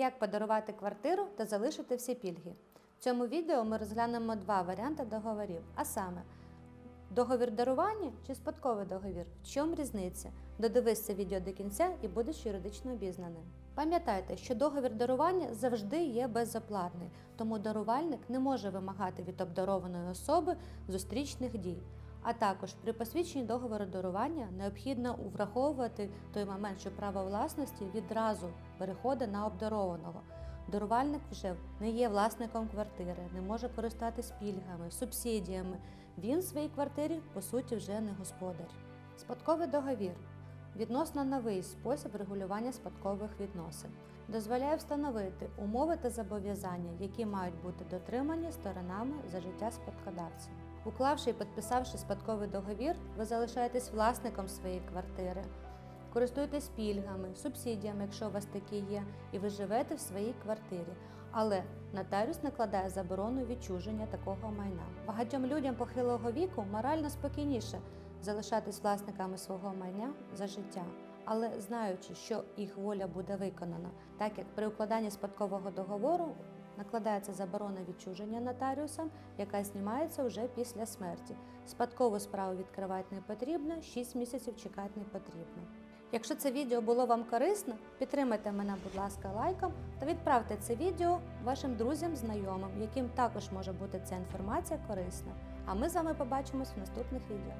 Як подарувати квартиру та залишити всі пільги. В цьому відео ми розглянемо два варіанти договорів, а саме договір дарування чи спадковий договір. В чому різниця? Додивись це відео до кінця і будеш юридично обізнаним. Пам'ятайте, що договір дарування завжди є безоплатний, тому дарувальник не може вимагати від обдарованої особи зустрічних дій. А також при посвідченні договору дарування необхідно враховувати той момент, що право власності відразу переходить на обдарованого. Дарувальник вже не є власником квартири, не може користатись пільгами, субсидіями. Він в своїй квартирі, по суті, вже не господар. Спадковий договір відносно новий спосіб регулювання спадкових відносин. Дозволяє встановити умови та зобов'язання, які мають бути дотримані сторонами за життя спадкодавця. Уклавши і підписавши спадковий договір, ви залишаєтесь власником своєї квартири, користуєтесь пільгами, субсидіями, якщо у вас такі є, і ви живете в своїй квартирі. Але нотаріус накладає заборону відчуження такого майна. Багатьом людям похилого віку морально спокійніше залишатись власниками свого майна за життя, але знаючи, що їх воля буде виконана, так як при укладанні спадкового договору накладається заборона відчуження нотаріусом, яка знімається вже після смерті. Спадкову справу відкривати не потрібно, 6 місяців чекати не потрібно. Якщо це відео було вам корисно, підтримайте мене, будь ласка, лайком та відправте це відео вашим друзям, знайомим, яким також може бути ця інформація корисна. А ми з вами побачимось в наступних відео.